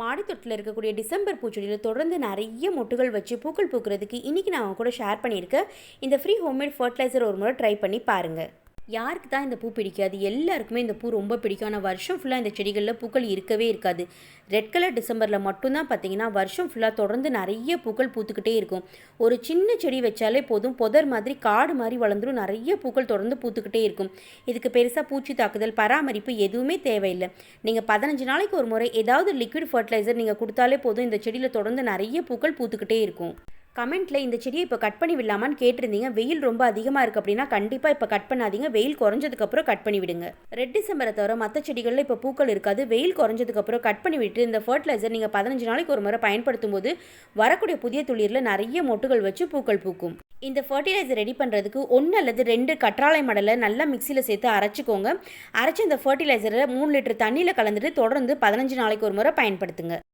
மாடித்தொட்டில் இருக்கக்கூடிய டிசம்பர் பூச்செடியில் தொடர்ந்து நிறைய மொட்டுகள் வச்சு பூக்கள் பூக்கிறதுக்கு இன்றைக்கி நான் கூட ஷேர் பண்ணியிருக்கேன். இந்த ஃப்ரீ ஹோம்மேட் ஃபர்டிலைசர் ஒரு முறை ட்ரை பண்ணி பாருங்கள் யாருக்கு தான் இந்த பூ பிடிக்காது? எல்லாருக்குமே இந்த பூ ரொம்ப பிடிக்கும். ஆனால் வருஷம் ஃபுல்லாக இந்த செடிகளில் பூக்கள் இருக்கவே இருக்காது. ரெட் கலர் டிசம்பரில் மட்டும்தான் பார்த்தீங்கன்னா வருஷம் ஃபுல்லாக தொடர்ந்து நிறைய பூக்கள் பூத்துக்கிட்டே இருக்கும். ஒரு சின்ன செடி வச்சாலே போதும். புதர் மாதிரி காடு மாதிரி வளர்ந்துடும் நிறைய பூக்கள் தொடர்ந்து பூத்துக்கிட்டே இருக்கும். இதுக்கு பெருசாக பூச்சி தாக்குதல் பராமரிப்பு எதுவுமே தேவையில்லை. நீங்கள் பதினஞ்சு நாளைக்கு ஒரு முறை ஏதாவது லிக்விட் ஃபர்டிலைசர் நீங்கள் கொடுத்தாலே போதும். இந்த செடியில் தொடர்ந்து நிறைய பூக்கள் பூத்துக்கிட்டே இருக்கும். கமெண்ட்டில் இந்த செடியை இப்போ கட் பண்ணி விடலாமான்னு கேட்டிருந்தீங்க. வெயில் ரொம்ப அதிகமாக இருக்குது அப்படின்னா கண்டிப்பாக இப்போ கட் பண்ணாதீங்க. வெயில் குறைஞ்சதுக்கப்புறம் கட் பண்ணி விடுங்க. ரெட் டிசம்பரை தவிர மற்ற செடிகளில் இப்போ பூக்கள் இருக்காது. வெயில் குறைஞ்சதுக்கப்புறம் கட் பண்ணி விட்டு இந்த ஃபர்டிலைசர் நீங்கள் பதினஞ்சு நாளைக்கு ஒரு முறை பயன்படுத்தும் போது வரக்கூடிய புதிய துளிரில் நிறைய மொட்டுகள் வச்சு பூக்கள் பூக்கும். இந்த ஃபர்டிலைசர் ரெடி பண்ணுறதுக்கு ஒன்று அல்லது ரெண்டு கற்றாழை மடலை நல்லா மிக்சியில் சேர்த்து அரைச்சிக்கோங்க. அரைச்சி இந்த ஃபர்டிலைசரை மூணு லிட்டர் தண்ணியில் கலந்துட்டு தொடர்ந்து பதினஞ்சு நாளைக்கு ஒரு முறை பயன்படுத்துங்க.